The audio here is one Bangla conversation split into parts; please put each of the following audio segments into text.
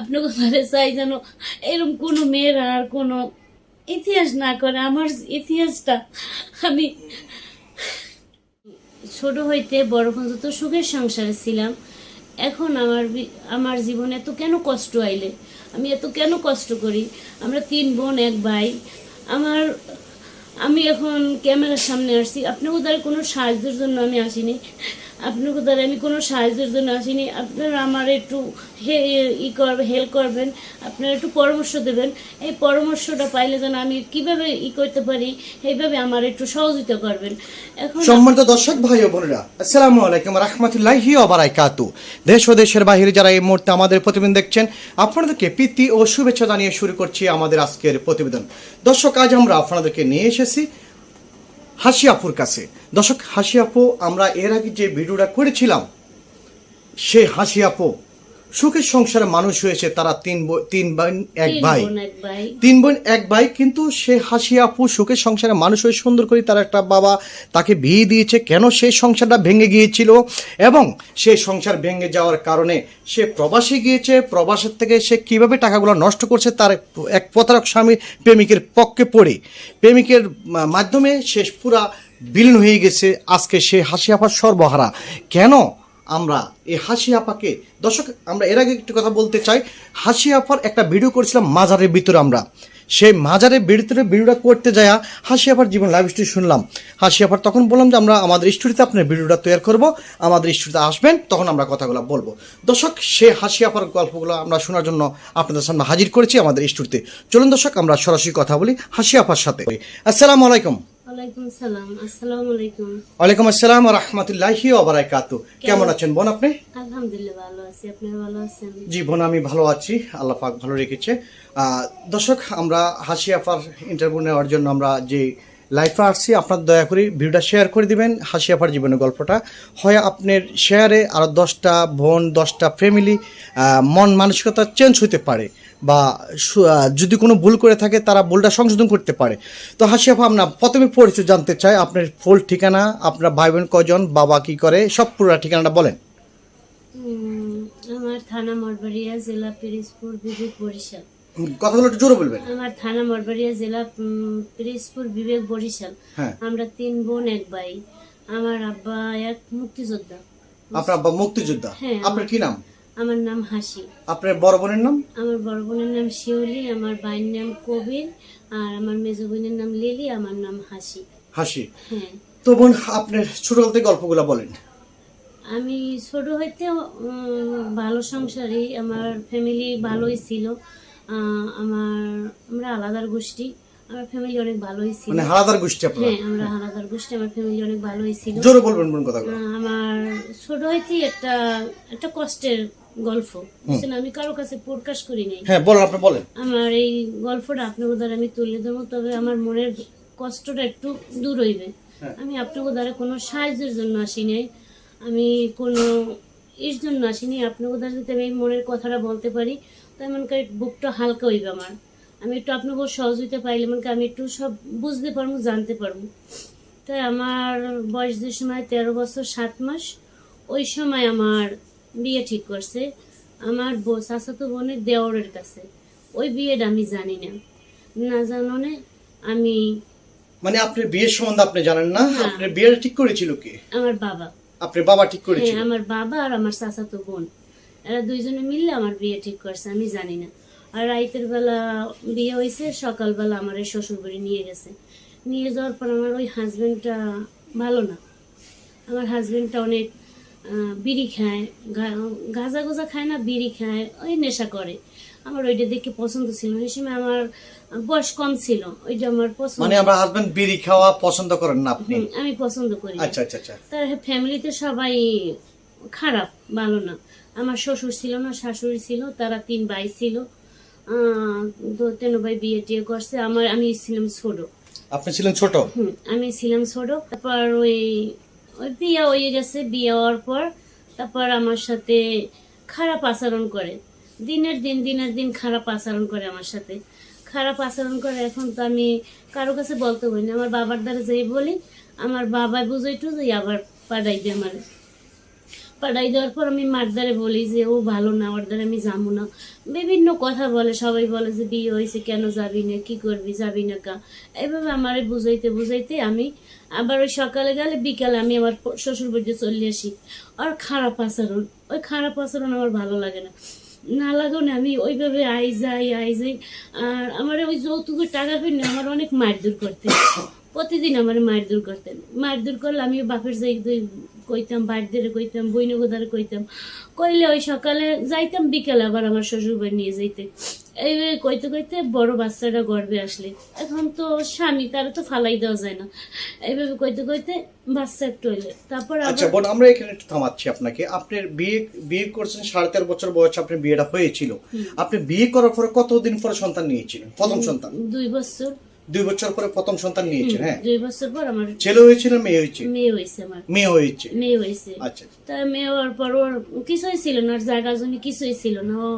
আপনাকে ঘরে চাই যেন এরকম কোনো মেয়েরা আর কোনো ইতিহাস না করে। আমার ইতিহাসটা আমি ছোট হইতে বড় পর্যন্ত সুখের সংসারে ছিলাম। এখন আমার আমার জীবনে এত কেন কষ্ট আইলে? আমি এত কেন কষ্ট করি? আমরা তিন বোন, এক ভাই। আমার, আমি এখন ক্যামেরার সামনে আসছি। আপনার দ্বারা কোনো সাহায্যের জন্য আমি আসিনি। আপনার দ্বারা আমি কোনো সাহায্যের জন্য আসিনি। আপনারা আমার একটু হে, ই করবে হেল্প করবেন, আপনারা একটু পরামর্শ দেবেন। এই পরামর্শটা পাইলে যেন আমি কীভাবে ই করতে পারি, এইভাবে আমার একটু সহযোগিতা করবেন। এখন সম্মানিত দর্শক, ভাই ও বোনেরা, আসসালামু আলাইকুম রহমতুল্লাহি ওবারাকাতু দেশ ও দেশের বাহিরে যারা এই মুহূর্তে আমাদের প্রতিবেদন দেখছেন, আপনাদেরকে প্রীতি ও শুভেচ্ছা জানিয়ে শুরু করছি আমাদের আজকের প্রতিবেদন। দর্শক, আজ আমরা আপনাদেরকে নিয়ে এসেছি হাসি আপুর কাছে। দর্শক হাসি আপু আমরা এর আগে যে ভিডিওটা করেছিলাম, সেই হাসি আপু সুখের সংসারে মানুষ হয়েছে তারা তিন তিন বোন এক ভাই। বোন এক ভাই। তিন বোন এক ভাই কিন্তু সে হাসি আপু সুখের সংসারে মানুষ হয়ে সুন্দর করে তার একটা বাবা তাকে বিয়ে দিয়েছে। কেন সেই সংসারটা ভেঙে গিয়েছিল? এবং সেই সংসার ভেঙে যাওয়ার কারণে সে প্রবাসে গিয়েছে। প্রবাসের থেকে সে কীভাবে টাকাগুলো নষ্ট করছে তার এক প্রতারক স্বামী প্রেমিকের পক্ষে পড়ে। প্রেমিকের মাধ্যমে সে পুরা বিলীন হয়ে গেছে। আজকে সে হাসি আপার সর্বহারা। কেন? আমরা এই হাসি আপাকে, দর্শক, আমরা এর আগে একটু কথা বলতে চাই। হাসি আপার একটা ভিডিও করেছিলাম, মাজারের ভিতরে আমরা। সেই মাজারের ভিতরে ভিডিওটা করতে যায় হাসি আপার জীবন লাইভ স্টোরি শুনলাম। হাসি আপার তখন বললাম যে, আমরা আমাদের স্টুডিওতে আপনার ভিডিওটা তৈরি করব। আমাদের স্টুডিওতে আসবেন, তখন আমরা কথাগুলো বলব। দর্শক সে হাসি আপার গল্পগুলো আমরা শোনার জন্য আপনাদের সামনে হাজির করেছি আমাদের স্টুডিওতে চলুন দর্শক, আমরা সরাসরি কথা বলি হাসি আপার সাথে। আসসালামু আলাইকুম। ওয়ালাইকুম সালাম আসসালামু রহমতুল্লাহি ওবরাকাতু কেমন আছেন বোন আপনি? আলহামদুলিল্লাহ ভালো আছি আপনারা ভালো আছেন? জি বোন আমি ভালো আছি আল্লাহ পাক ভালো রেখেছে। দর্শক আমরা হাসি ইন্টারভিউ নেওয়ার জন্য আমরা যে লাইফে আসছি আপনার দয়া করে ভিডিওটা শেয়ার করে দিবেন হাসি জীবনের গল্পটা। হয় আপনার শেয়ারে আরও দশটা বোন দশটা ফ্যামিলি মন মানসিকতা চেঞ্জ হতে পারে। বা যদি কোনো ভুল করে থাকে তারা ভুলটা সংশোধন করতে পারে। তো হাসি আপা আমরা প্রথমে পরিচয় জানতে চাই আপনার ফুল ঠিকানা আপনার ভাই বোন কজন বাবা কি করে সব পুরো ঠিকানাটা বলেন। আমার থানা মরবাড়িয়া জেলা পিরিজপুর বিবেক বরিশাল। কথাগুলো একটু জোরে বলবেন। আমার থানা মরবাড়িয়া জেলা পিরিজপুর বিবেক বরিশাল। হ্যাঁ। আমরা তিন বোন এক ভাই। আমার আব্বা এক মুক্তিযোদ্ধা। আপনার আব্বা মুক্তিযোদ্ধা? হ্যাঁ, আপনার কি নাম? আমার নাম হাসি। আপনার বড় বোনের নাম? আমার বড় বোনের নাম শিউলি আমার ভাইয়ের নাম কবির আর আমার মেজো বোনের নাম লিলি আমার নাম হাসি। হাসি। হ্যাঁ। তো বোন আপনার ছোটকাল থেকে গল্পগুলো বলেন। আমি ছোট হইতে ভালো সংসারী আমার ফ্যামিলি ভালোই ছিল। আমার আমরা আলাদার গোষ্ঠী। আমার ফ্যামিলি অনেক ভালোই ছিল। মানে হারাদার গোষ্ঠী আপনার? হ্যাঁ আমরা গোষ্ঠী আমার ফ্যামিলি অনেক ভালোই ছিল। জোরে বলবেন আমার ছোট একটা একটা কষ্টের গল্প। বুঝছেন আমি কারও কাছে প্রকাশ করি নাই। হ্যাঁ বলেন আপনি বলেন। আমার এই গল্পটা আপনার দ্বারা আমি তুলে দেবো তবে আমার মনের কষ্টটা একটু দূর হইবে। হ্যাঁ। আমি আপনার দ্বারা কোনো সাহায্যের জন্য আসি নাই। আমি কোনো এর জন্য আসিনি আপনার দ্বারা যদি আমি মনের কথাটা বলতে পারি তো এমন করে বুকটা হালকা হইবে আমার। আমি একটু আপনাকে সহযোগিতা পাইলে এমনকি আমি একটু সব বুঝতে পারব জানতে পারব। তাই আমার বয়স যে সময় তেরো বছর সাত মাস ওই সময় আমার বিয়ে ঠিক করছে। আমার চাচাতো বোনের দেওরের কাছে। ওই বিয়েটা আমি জানি না। না জাননে আমি মানে আপনার বিয়ের সম্বন্ধে আপনি জানেন না? হ্যাঁ। আপনার বিয়েটা ঠিক করেছিল কি? আমার বাবা। আপনার বাবা ঠিক হ্যাঁ করেছিল আমার বাবা আর আমার চাচাতো বোন। এরা দুইজনে মিললে আমার বিয়ে ঠিক করছে আমি জানি না। আর রাইতের বেলা বিয়ে হয়েছে সকালবেলা আমার এই শ্বশুর বাড়ি নিয়ে গেছে। নিয়ে যাওয়ার পর আমার ওই হাজব্যান্ডটা ভালো না। আমার হাজব্যান্ডটা অনেক বিড়ি খায় গাঁজা গোজা খায় না বিড়ি খায় ওই নেশা করে। আমার ওইটা দেখে পছন্দ ছিল। ওই সময় আমার বয়স কম ছিল ওইটা আমার পছন্দ মানে আমার হাজবেন্ড বিড়ি খাওয়া পছন্দ করেন না আপনি? আমি পছন্দ করি। আচ্ছা আচ্ছা আচ্ছা। তার ফ্যামিলিতে সবাই খারাপ ভালো না। আমার শ্বশুর ছিল না শাশুড়ি ছিল তারা তিন ভাই ছিল। আহ, ভাই বিয়ে টিয়ে করছে। আমার আমি ছিলাম ছোট। আপনি ছিলেন ছোট? আমি ছিলাম ছোট। তারপর ওই ওই বিয়ে হয়ে গেছে বিয়ে হওয়ার পর। তারপর আমার সাথে খারাপ আচরণ করে। দিনের দিন দিনের দিন খারাপ আচরণ করে আমার সাথে। খারাপ আচরণ করে এখন তো আমি কারও কাছে বলতে পারি না। আমার বাবার দ্বারা যেই বলি আমার বাবা বুঝাই টুঝাই আবার পাঠাইবে আমার। পাঠাই দেওয়ার পর আমি মার দ্বারে বলি যে, ও ভালো না, ওর আমি যাব না। বিভিন্ন কথা বলে, সবাই বলে যে, বিয়ে হয়েছে, কেন যাবি না, কি করবি, যাবি না কা? এইভাবে আমারে বুঝাইতে বুঝাইতে আমি আবার ওই সকালে গেলে বিকালে আমি আমার শ্বশুর বাড়িতে চলে আসি। আর খারাপ আচরণ, ওই খারাপ আচরণ আমার ভালো লাগে না। না লাগো না, আমি ওইভাবে আই যাই আই যাই। আর আমার ওই যৌতুকের টাকা পেলে আমার অনেক মারধর করতে প্রতিদিন আমার মারধর করতেন। মারধর করলে আমি বাপের যাই কইতাম বাড়িতে কইতাম বইনগোদারে কইতাম। কইলে ওই সকালে যাইতাম বিকেলে আবার আমার শ্বশুর বাড়ি নিয়ে যাইতে। এইভাবে কইতে কইতে বড় বাচ্চাটা গর্বে আসলে। এখন তো স্বামী তারা তো ফালাই দেওয়া যায় না। এইভাবে কইতে কইতে বাচ্চা একটু হইলে। তারপর আচ্ছা বোন আমরা এখানে একটু থামাচ্ছি আপনাকে। আপনার বিয়ে বিয়ে করছেন সাড়ে তেরো বছর বয়সে আপনার বিয়েটা হয়েছিল। আপনি বিয়ে করার পরে কতদিন পরে সন্তান নিয়েছিলেন? প্রথম সন্তান? দুই বছর। দুই বছর পরে প্রথম সন্তান নিয়েছেন হ্যাঁ? দুই বছর পর আমার ছেলে হয়েছিল মেয়ে হয়েছে? মেয়ে হয়েছে আমার। মেয়ে হয়েছে? মেয়ে হয়েছে। আচ্ছা তা মেয়ে হওয়ার পর ওর কিছুই ছিল না ওর জায়গা জমি কিছুই ছিল না। ও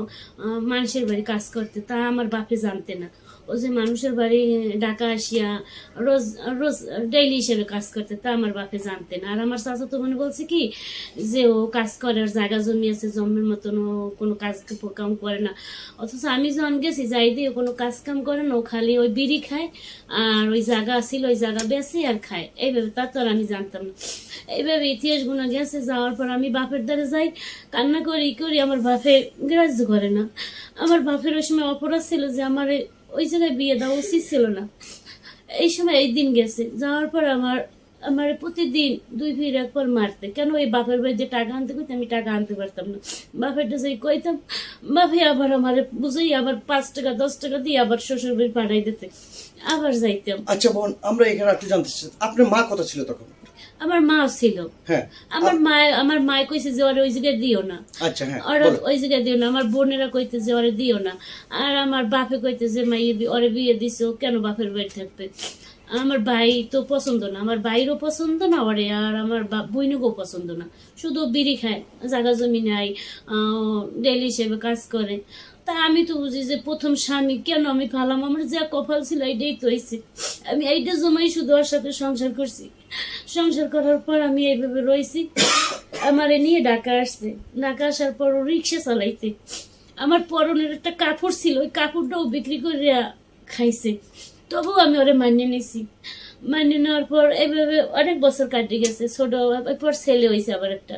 মানুষের বাড়ি কাজ করতে তা আমার বাপে জানতে না। ও যে মানুষের বাড়ি ডাকা আসিয়া রোজ রোজ ডেইলি হিসেবে কাজ করতে তা আমার বাপে জানতে না। আর আমার চাচা তো মনে বলছে কি যে ও কাজ করে আর জায়গা জমি আছে জমির মতন ও কোনো কাজ কাম করে না। অথচ আমি যখন গেছি যাই দিয়ে কোনো কাজ কাম করে না ও খালি ওই বিড়ি খায় আর ওই জায়গা ছিল, ওই জায়গা বেছে আর খায়। এইভাবে তা তো আমি জানতাম না। এইভাবে ইতিহাসগুলো গেছে, যাওয়ার পর আমি বাপের দ্বারে যাই, কান্না করি করি, আমার বাপে গ্রাহ্য করে না। আমার বাপের ওই সময় অপরাধ ছিল যে আমার ওই জায়গায় বিয়ে দেওয়া উচিত ছিল না। এই সময় এই দিন গেছে। যাওয়ার পর আমার আমার প্রতিদিন দুই ভিড় একবার মারতে। কেন ওই বাপের বাড়ি যে টাকা আনতে কইতে আমি টাকা আনতে পারতাম না। বাপেরটা যাই কইতাম, বাপে আবার আমার বুঝেই আবার পাঁচ টাকা, দশ টাকা দিয়ে আবার শ্বশুর বাড়ি পাঠাই দিতে। আবার যাইতাম। আচ্ছা বোন আমরা এখানে একটু জানতে চাই। আপনার মা ছিল তখন? আমার মাও ছিল। হ্যাঁ। আমার মা আমার মায় কইছে যে ওরে ওই জায়গায় দিও না। আচ্ছা হ্যাঁ ওরা ওই জায়গায় দিও না। আমার বোনেরা কইতে যে ওরে দিও না। আর আমার বাপে কইতে যে মাই ওরে বিয়ে দিছো কেন বাপের বাড়ি থাকবে? আমার ভাই তো পছন্দ না। আমার ভাইরও পছন্দ না ওরে আর আমার বইনকেও পছন্দ না। শুধু বিড়ি খায় জায়গা জমি নাই ডেলি হিসেবে কাজ করে। তা আমি তো বুঝি যে প্রথম স্বামী, কেন আমি ফালাম আমার যা কপাল ছিল এইটাই তো হয়েছে। আমি এইটা জমাই শুধু ওর সাথে সংসার করছি। সংসার করার পর আমি এইভাবে রয়েছি। আমারে নিয়ে ঢাকা আসছে। ঢাকা আসার পর ও রিক্সা চালাইতে আমার পরনের একটা কাপড় ছিল, ওই কাপড়টাও বিক্রি করে খাইছে। তবুও আমি ওরে মানিয়ে নিছি। মানিয়ে নেওয়ার পর এইভাবে অনেক বছর কাটে গেছে। ছোট এরপর ছেলে হয়েছে আবার একটা।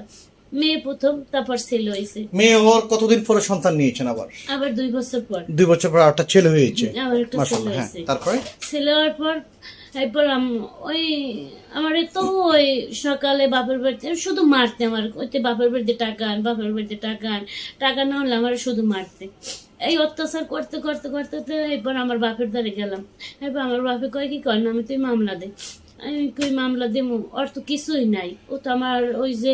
মেয়ে প্রথম তারপর ছেলে হয়েছে। মেয়ে ওর কতদিন পরে সন্তান নিয়েছেন আবার? আবার দুই বছর পর। দুই বছর পরে একটা ছেলে হয়েছে। আবার একটা ছেলে মাশাআল্লাহ হ্যাঁ হয়েছে। তারপরে? ছেলে হওয়ার পর এরপর আম- ওই আমার তো ওই সকালে বাপের বাড়িতে শুধু মারতে আমার ওইতে বাপের বাড়িতে টাকা আন বাপের বাড়িতে টাকা আন টাকা না হলে আমার শুধু মারতে। এই অত্যাচার করতে করতে করতে করতে এরপর আমার বাপের দ্বারে গেলাম। এরপর আমার বাপে কয় কি কর না আমি তুই মামলা দে আমি কই মামলা দেবো? ওর তো কিছুই নাই। ও তো আমার ওই যে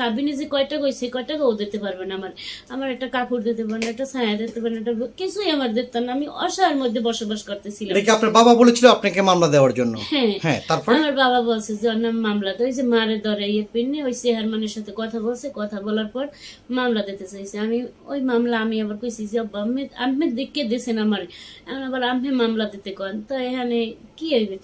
কাবিনে যে কয়টা কই সেই কয়টা ও দিতে পারবে না আমার। আমার একটা কাপড় দিতে পারে না একটা ছায়া দিতে পারে না একটা কিছুই আমার দিত না। আমি অসহায়ের মধ্যে বসবাস করতেছিলাম। কি আপনার বাবা বলেছিল আপনাকে মামলা দেওয়ার জন্য? হ্যাঁ। হ্যাঁ তারপরে? আমার বাবা বলছে যে ওর নাম মামলা তো ওই যে মারে ধরে ইয়ে পিনে ওই চেয়ারম্যানের সাথে কথা বলছে। কথা বলার পর মামলা দিতে চাইছে। আমি ওই মামলা আমি আবার কইছি যে আব্বা আমি আমি দেখে দিয়েছেন আমার। আবার আমি মামলা দিতে কন তো এখানে কি হইবে?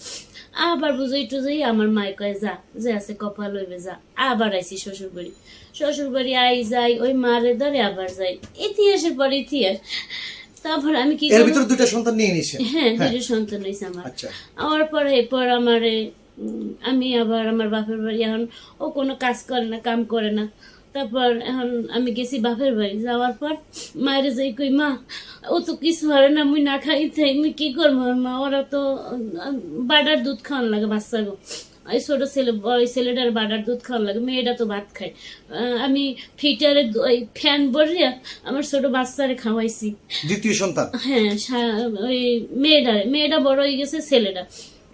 আবার বুঝাই টুজাই আমার মায় কয় যা যে আছে কপাল হইবে যা। আবার আইছি শ্বশুর বাড়ি শ্বশুর বাড়ি আই যাই ওই মারে ধরে আবার যাই। ইতিহাসের পর ইতিহাস। তারপর আমি কি এর? ভিতরে দুইটা সন্তান নিয়ে নিয়েছেন হ্যাঁ দুটো সন্তান হয়েছে আমার। আচ্ছা। আমার পরে এরপর আমার আমি আবার আমার বাপের বাড়ি এখন ও কোনো কাজ করে না কাম করে না। তারপর এখন আমি গেছি বাপের বাড়ি। যাওয়ার পর মায়ের যাই কই মা ও তো কিছু হারে না মুই না খাই থাই মুই কি করব? মা ওরা তো বাডার দুধ খাওয়ান লাগে বাচ্চা গো। ওই ছোট ছেলে ওই ছেলেটার বাডার দুধ খাওয়ান লাগে মেয়েটা তো ভাত খায়। আমি ফিটারে ওই ফ্যান বরিয়া আমার ছোট বাচ্চারে খাওয়াইছি। দ্বিতীয় সন্তান? হ্যাঁ ওই মেয়েটা মেয়েটা বড় হয়ে গেছে ছেলেটা।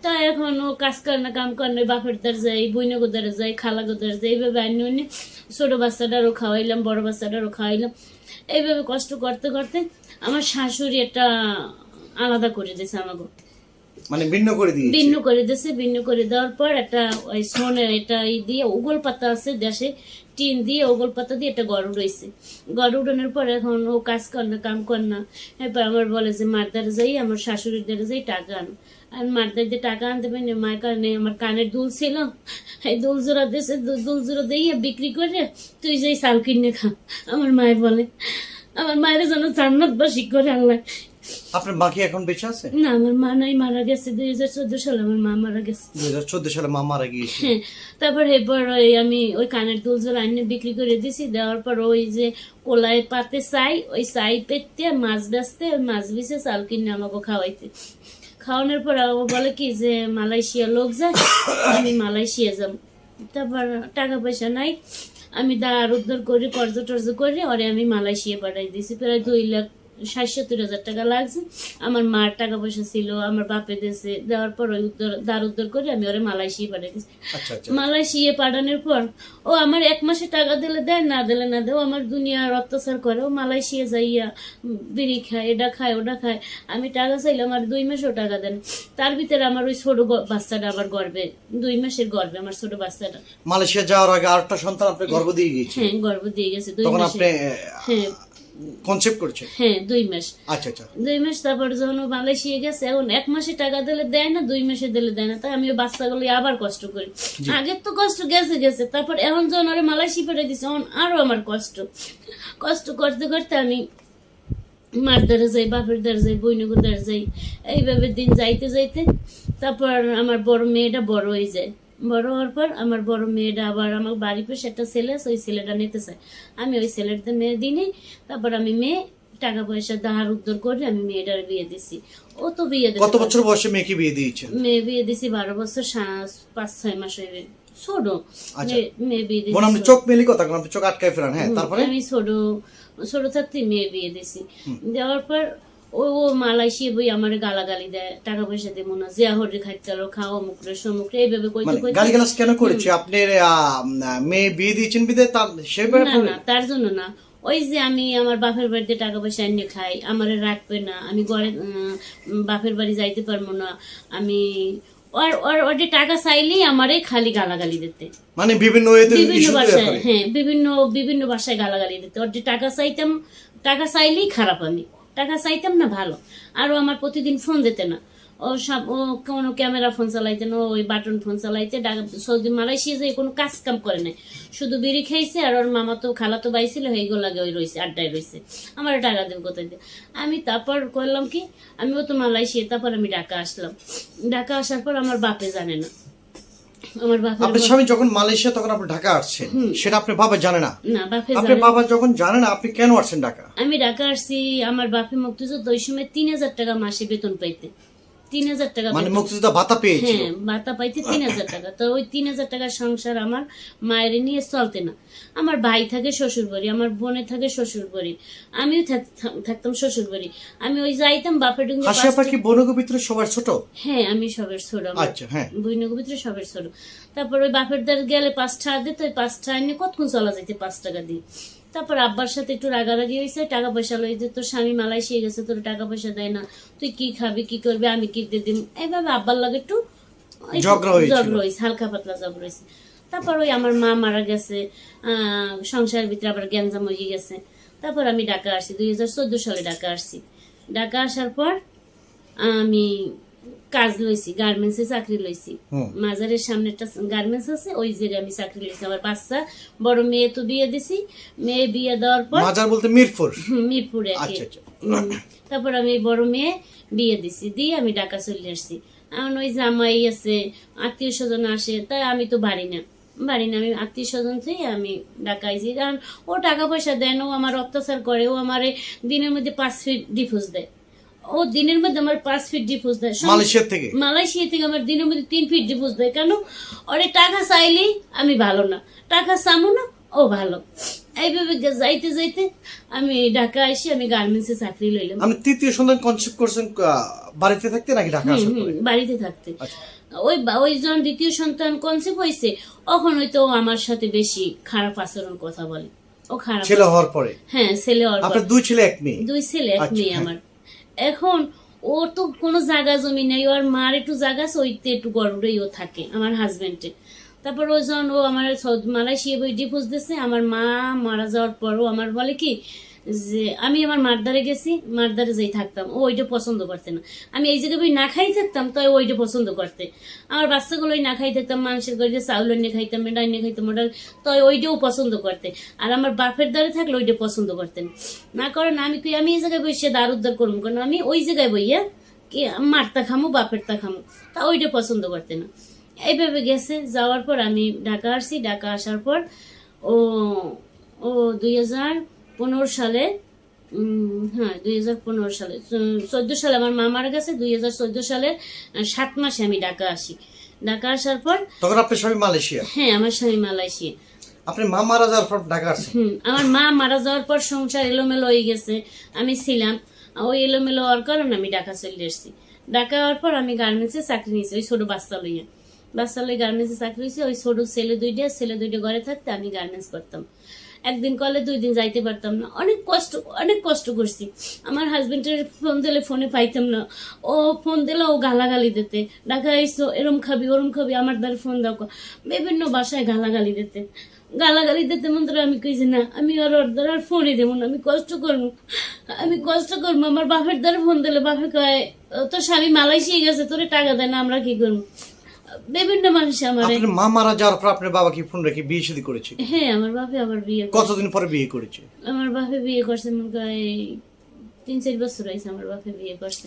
তা এখন ও কাজ করে না কাম করে না বাপের দ্বার যাই বইনে গোদারে যাই খালা গোদারে যাই এইভাবে আনি আনি ছোট বাচ্চাটারও খাওয়াইলাম বড় বাচ্চাটারও খাওয়াইলাম। এইভাবে কষ্ট করতে করতে আমার শাশুড়ি একটা আলাদা করে দিয়েছে আমাকে। মানে ভিন্ন করে দিয়েছে? ভিন্ন করে দিয়েছে ভিন্ন করে দেওয়ার পর একটা ওই সোনে এটা ই দিয়ে উগল পাতা আছে দেশে টিন দিয়ে উগল পাতা দিয়ে একটা গড় উড়াইছে গড় উড়ানোর পর এখন ও কাজ কর না কাম কর না। এরপর আমার বলে যে মার দ্বারা যাই আমার শাশুড়ির দ্বারা যাই টাকা আনো। আর মার দ্বারা দিয়ে টাকা আনতে পারি না মায়ের কারণে আমার কানের দুল ছিল। এই দুল জোড়া দিয়েছে দুল জোড়া দিয়ে বিক্রি করে তুই যেই চাল কিনে খা। আমার মায়ের বলে আমার মায়ের জন্য জান্নাত বাসি করে আল্লাহ আপনার মা কি এখন বেঁচে আছে? না আমার মা নাই মারা গেছে দুই হাজার চোদ্দ সালে আমার মা মারা গেছে। দুই হাজার চোদ্দ সালে মা মারা গিয়েছে হ্যাঁ তারপর এরপর ওই আমি ওই কানের দুল জোর আইনে বিক্রি করে দিছি দেওয়ার পর ওই যে কোলায় পাতে চাই ওই চাই পেতে মাছ বেচতে মাছ বেচে চাল কিনে আমাকে খাওয়াইতে। খাওয়ানোর পর ও বলে কি যে, মালয়েশিয়া লোক যায় আমি মালয়েশিয়া যাব তারপর টাকা পয়সা নাই। আমি দাঁড় উদ্ধার করি, কর্জ টর্জ করে, ওরে আমি মালয়েশিয়া পাঠাই দিয়েছি। প্রায় দুই লাখ ষাট সত্তর হাজার টাকা লাগছে। আমার মার টাকা পয়সা ছিল আমার বাপে দেশে দেওয়ার পর ওই উদ্ধার দাঁড় উদ্ধার করে আমি ওরে মালয়েশিয়া পাঠাই দিয়েছি। আচ্ছা আচ্ছা। মালয়েশিয়া পাঠানোর পর ও আমার এক মাসে টাকা দিলে দেয় না দিলে না দেয় আমার দুনিয়ার অত্যাচার করে। ও মালয়েশিয়া যাইয়া বিড়ি খায় এটা খায় ওটা খায়। আমি টাকা চাইলে আমার দুই মাসেও টাকা দেন। তার ভিতরে আমার ওই ছোট বাচ্চাটা আবার গর্বে দুই মাসের গর্বে আমার ছোট বাচ্চাটা। মালয়েশিয়া যাওয়ার আগে আরেকটা সন্তান আপনি গর্ভ দিয়ে গিয়েছে হ্যাঁ গর্ব দিয়ে গেছে দুই মাসে হ্যাঁ কনসেপ্ট করেছেন হ্যাঁ দুই মাস। আচ্ছা আচ্ছা। দুই মাস তারপর যখন মালয়েশিয়া গেছে এখন এক মাসে টাকা দিলে দেয় না দুই মাসে দিলে দেয় না। তাই আমি বাচ্চাগুলো আবার কষ্ট করি। আগের তো কষ্ট গেছে গেছে। তারপর এখন যখন মালয়েশিয়া দিছে এখন আরও আমার কষ্ট। কষ্ট করতে করতে আমি মার দ্বারা যাই বাপের দ্বারা যাই বৈনগর দ্বারা যাই এইভাবে দিন যাইতে যাইতে তারপর আমার বড় মেয়েটা বড় হয়ে যায়। বড় হওয়ার পর আমার বড় মেয়েটা আবার আমার বাড়ির পাশে একটা ছেলে আছে ওই ছেলেটা নিতে চায় আমি ওই ছেলেটাতে মেয়ে দিনে তারপর আমি মেয়ে টাকা পয়সা ধার উদ্ধার করে আমি মেয়েটার বিয়ে দিছি। ও তো বিয়ে কত বছর বয়সে মেয়েকে বিয়ে দিয়েছেন? মেয়ে বিয়ে দিছি বারো বছর পাঁচ ছয় মাস হইবে ছোট। আচ্ছা। মেয়ে- মেয়ে বিয়ে দিছি আপনি চোখ মেলি কথা আপনি চোখ আটকায় ফেরান হ্যাঁ তারপরে? আমি ছোট ছোট থাকতে মেয়ে বিয়ে দিছি। দেওয়ার পর ও ও মালয়েশিয়া বই আমার গালাগালি দেয় টাকা পয়সা দেবো না জিয়া হরে খাইতে চলো খাও মুখরে সমুখরে এইভাবে কইতে মানে কইতে গালিগালাজ কেন করেছে? আপনি মেয়ে বিয়ে দিয়েছেন বিদে তার সে না ব্যাপারে না তার জন্য না। ওই যে আমি আমার বাপের বাড়িতে টাকা পয়সা এনে খাই আমারে রাখবে না আমি ঘরে বাপের বাড়ি যাইতে পারব না আমি ওর ওর ওর টাকা চাইলেই আমারে খালি গালাগালি দিতে। মানে বিভিন্ন বিভিন্ন ভাষায় হ্যাঁ বিভিন্ন বিভিন্ন ভাষায় গালাগালি দিতে। ওর যে টাকা চাইতাম টাকা চাইলেই খারাপ আমি। টাকা চাইতাম না, ভালো। আরও আমার প্রতিদিন ফোন দিতে না। ও সব, ও কোনো ক্যামেরা ফোন চালাইতে না ওই বাটন ফোন চালাইতে সৌদি মালয়েশিয়া যে কোনো কাজ কাম করে নাই। শুধু বিড়ি খাইছে আর ওর মামা তো খালা তো বাইছিল লাগে ওই রয়েছে আড্ডায় রয়েছে আমার টাকা দেবে কোথায় দিয়ে? আমি তারপর করলাম কি, আমিও তো মালয়েশিয়া, তারপর আমি ঢাকা আসলাম। ঢাকা আসার পর আমার বাপে জানে না। আমার আপনার স্বামী যখন মালয়েশিয়া তখন আপনি ঢাকা আসছেন। সেটা আপনার বাবা জানে না। না বাপে আপনার বাবা যখন জানে না আপনি কেন আসছেন ঢাকা? আমি ঢাকা আসছি আমার বাপে মুক্তিযুদ্ধ ওই সময় তিন হাজার টাকা মাসে বেতন পাইতে তিন হাজার টাকা মানে মুক্তিযোদ্ধা ভাতা পেয়েছে হ্যাঁ ভাতা পাইতে তিন হাজার টাকা। তো ওই তিন হাজার টাকার সংসার আমার মায়ের নিয়ে চলতে না। আমার ভাই থাকে শ্বশুর বাড়ি আমার বোনে থাকে শ্বশুর বাড়ি আমিও থাক- থাক- থাকতাম শ্বশুর বাড়ি আমি ওই যাইতাম বাপের ডুঙ্গে হাসিয়া পাখি বনগো ভিতরে সবার ছোট? হ্যাঁ আমি সবার ছোট। আচ্ছা হ্যাঁ। বনগো ভিতরে সবার ছোট। তারপর ওই বাপের দ্বার গেলে পাঁচ টাকা দিত ওই পাঁচ টাকা নিয়ে কতক্ষণ চলা যেতে পাঁচ টাকা দিয়ে। তারপর আব্বার সাথে একটু রাগারাগি হয়েছে টাকা পয়সা লই যে তোর স্বামী মালয়েশিয়া গেছে তোর টাকা পয়সা দেয় না তুই কি খাবি কি করবি আমি কি দিয়ে দিম? এইভাবে আব্বার লাগে একটু হয়েছে হালকা পাতলা ঝগড়া হয়েছে তারপর ওই আমার মা মারা গেছে আহ, সংসারের ভিতরে আবার গ্যাঞ্জাম হয়ে গেছে। তারপর আমি ঢাকা আসছি দুই হাজার চোদ্দ সালে ঢাকা আসছি ঢাকা আসার পর আমি কাজ লইছি গার্মেন্টসে চাকরি লইছি। মাজারের সামনে একটা গার্মেন্টস আছে ওই জায়গায় আমি চাকরি লইছি। আমার বাচ্চা বড় মেয়ে তো বিয়ে দিছি। মেয়ে বিয়ে দেওয়ার পর মাজার বলতে মিরপুর? মিরপুরে। আচ্ছা আচ্ছা। তারপর আমি বড় মেয়ে বিয়ে দিছি দিয়ে আমি ঢাকা চলে আসছি। এখন ওই জামাই আছে আত্মীয় স্বজন আসে তাই আমি তো বাড়ি না। বাড়ি না আমি আত্মীয় স্বজন থেকে আমি ঢাকা আইছি। কারণ ও টাকা পয়সা দেয় না ও আমার অত্যাচার করে ও আমার দিনের মধ্যে পাঁচ ফিট ডিফোর্স দেয়। ও দিনের মধ্যে আমার পাঁচ ফিট ডিফোর্স দেয়। মালয়েশিয়ার থেকে? মালয়েশিয়া থেকে আমার দিনের মধ্যে তিন ফিট ডিভোর্স দেয়। কেন? ওরে টাকা চাইলেই আমি ভালো না। টাকা চামো না ও ভালো। এইভাবে যাইতে যাইতে আমি ঢাকা এসে আমি গার্মেন্টসে চাকরি লইলাম। আপনি তৃতীয় সন্তান কনসেপ্ট করছেন বাড়িতে থাকতে নাকি ঢাকা পরে বাড়িতে থাকতে। আচ্ছা। ওই ওই যখন দ্বিতীয় সন্তান কনসেপ্ট হয়েছে তখন হয়তো ও আমার সাথে বেশি খারাপ আচরণ কথা বলে। ও খারাপ ছেলে হওয়ার পরে? হ্যাঁ ছেলে ওর আপনার দুই ছেলে এক মেয়ে? দুই ছেলে এক আচ্ছা, মেয়ে হ্যাঁ। আমার। এখন ও তো কোনো জায়গা জমি নেই, ওর মার একটু জায়গা ওইতে একটু গড়বড়েই ও থাকে, আমার হাজবেন্ডে তারপর ওই যখন ও আমার মালয়েশিয়া বই ডিভোর্স দিয়েছে আমার মা মারা যাওয়ার পরও আমার বলে কি যে আমি আমার মারদারে গেছি, মারদারে যেই থাকতাম, ও ওইটা পছন্দ করতে না। আমি এই জায়গায় বই না খাই থাকতাম, তাই ওইটা পছন্দ করতে। আমার বাচ্চাগুলো না খাই থাকতাম মানুষের ঘরে চাউল নিয়ে খাইতাম এটা নিয়ে খাইতাম ওটা তাই ওইটাও পছন্দ করতে। আর আমার বাপের দ্বারে থাকলে ওইটা পছন্দ করতেন। না করেন, আমি কই আমি এই জায়গায় বসে দার উদ্ধার করব কেন? আমি ওই জায়গায় বইয়া কি মারতা খামো বাপের তা খামো, তা ওইটা পছন্দ করতে না। এইভাবে গেছে, যাওয়ার পর আমি ঢাকা আসছি। ঢাকা আসার পর ও ও দুই হাজার পনেরো সালে হ্যাঁ দুই হাজার পনেরো সালে। চোদ্দ সালে আমার মা মারা গেছে দুই হাজার চোদ্দ সালের সাত মাসে আমি ঢাকা আসি। ঢাকা আসার পর তখন আপনার স্বামী মালয়েশিয়া? হ্যাঁ আমার স্বামী মালয়েশিয়া। আপনি মা মারা যাওয়ার পর ঢাকা আসছেন আমার মা মারা যাওয়ার পর সংসার এলোমেলো হয়ে গেছে আমি ছিলাম। ওই এলোমেলো হওয়ার কারণে আমি ঢাকা চলে এসেছি ঢাকা হওয়ার পর আমি গার্মেন্টসে চাকরি নিয়েছি ওই ছোট বাচ্চা লইয়া। বাচ্চা লই গার্মেন্টসে চাকরি হয়েছে ওই ছোট ছেলে দুইটা ছেলে দুইটা ঘরে থাকতে আমি গার্মেন্টস করতাম। একদিন কলে দুই দিন যাইতে পারতাম না। অনেক কষ্ট অনেক কষ্ট করছি। আমার হাজবেন্ডের ফোন দিলে ফোনে পাইতাম না। ও ফোন দিলে ও গালাগালি দিতে। ঢাকা আইসো, এরম খাবি, ওরম খাবি, আমার দ্বারা ফোন দাও। বিভিন্ন বাসায় গালাগালি দিতে। গালাগালি দিতে মন্ত্র আমি কইছি, না, আমি আর ওর দ্বারা ফোনই দেবো না, আমি কষ্ট করব। আমি কষ্ট করব, আমার বাপের দ্বারা ফোন দিলে বাপে কয়, তোর স্বামী মালয়েশিয়া গেছে, তোরে টাকা দেয় না, আমরা কি করব? বিভিন্ন মানুষ আমারে আপনার মা মারা যাওয়ার পর আপনার বাবা কি ফোন রেখে বিয়ে শাদী করেছে? হ্যাঁ আমার বাপে আবার বিয়ে কতদিন পরে বিয়ে করেছে? আমার বাপে বিয়ে করছে মনে হয় তিন চার বছর হয়েছে আমার বাপে বিয়ে করছে।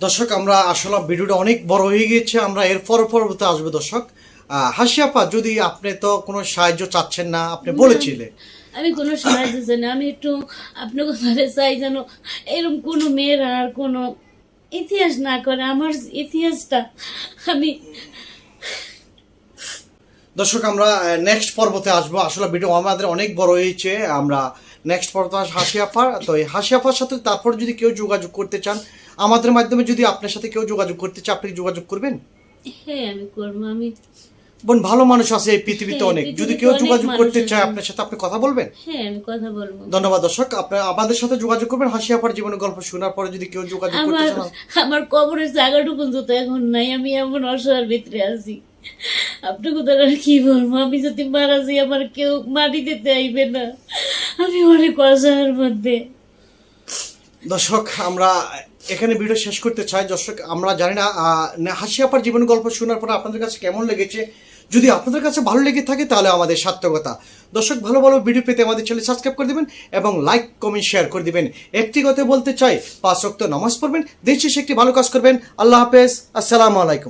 দর্শক আমরা আসলে ভিডিওটা অনেক বড় হয়ে গিয়েছে আমরা এর পর পরবর্তী আসবে দর্শক। হাসি আপা যদি আপনি তো কোনো সাহায্য চাচ্ছেন না আপনি বলেছিলেন। আমি কোনো সাহায্য চাই না আমি একটু আপনার কথা চাই যেন এরকম কোনো মেয়ের আর কোনো ইতিহাস না করে আমার ইতিহাসটা আমি দর্শক আমরা নেক্সট পর্বতে আসব। আসলে ভিডিও আমাদের অনেক বড় হয়েছে। আমরা নেক্সট পর্বতে আসব হাসি আফার তো এই হাসি আফার সাথে তারপর যদি কেউ যোগাযোগ করতে চান আমাদের মাধ্যমে যদি আপনার সাথে কেউ যোগাযোগ করতে চান আপনি যোগাযোগ করবেন? হ্যাঁ আমি করব। আমি বোন ভালো মানুষ আছে এই পৃথিবীতে হ্যাঁ, অনেক। যদি কেউ যোগাযোগ করতে চায় আপনার সাথে আপনি কথা বলবেন? হ্যাঁ আমি কথা বলব। ধন্যবাদ দর্শক। আপনার আমাদের সাথে যোগাযোগ করবেন হাসি আপার জীবনের গল্প শোনার পরে যদি কেউ যোগাযোগ করতে চান। আমার কবরের জায়গাটুকু তো এখন নাই আমি এমন অসহায়ের ভিতরে আছি। আপনি কোথায় আর কি বলব? আমি যদি মারা যাই আমার কেউ মাটি দিতে আইবে না। আমি অনেক অসহায়ের মধ্যে। দর্শক আমরা এখানে ভিডিও শেষ করতে চাই। দর্শক আমরা জানি না আহ, হাসি আপার জীবন গল্প শোনার পর আপনাদের কাছে কেমন লেগেছে? যদি আপনাদের কাছে ভালো লেগে থাকে তাহলে আমাদের সার্থকতা। দর্শক, ভালো ভালো ভিডিও পেতে আমাদের চ্যানেল সাবস্ক্রাইব করে দেবেন এবং লাইক কমেন্ট শেয়ার করে দেবেন। একটি কথা বলতে চাই, পাঁচ রক্ত নমাজ পড়বেন দেশ শেষে একটি ভালো কাজ করবেন। আল্লাহ হাফেজ, আসসালামু আলাইকুম।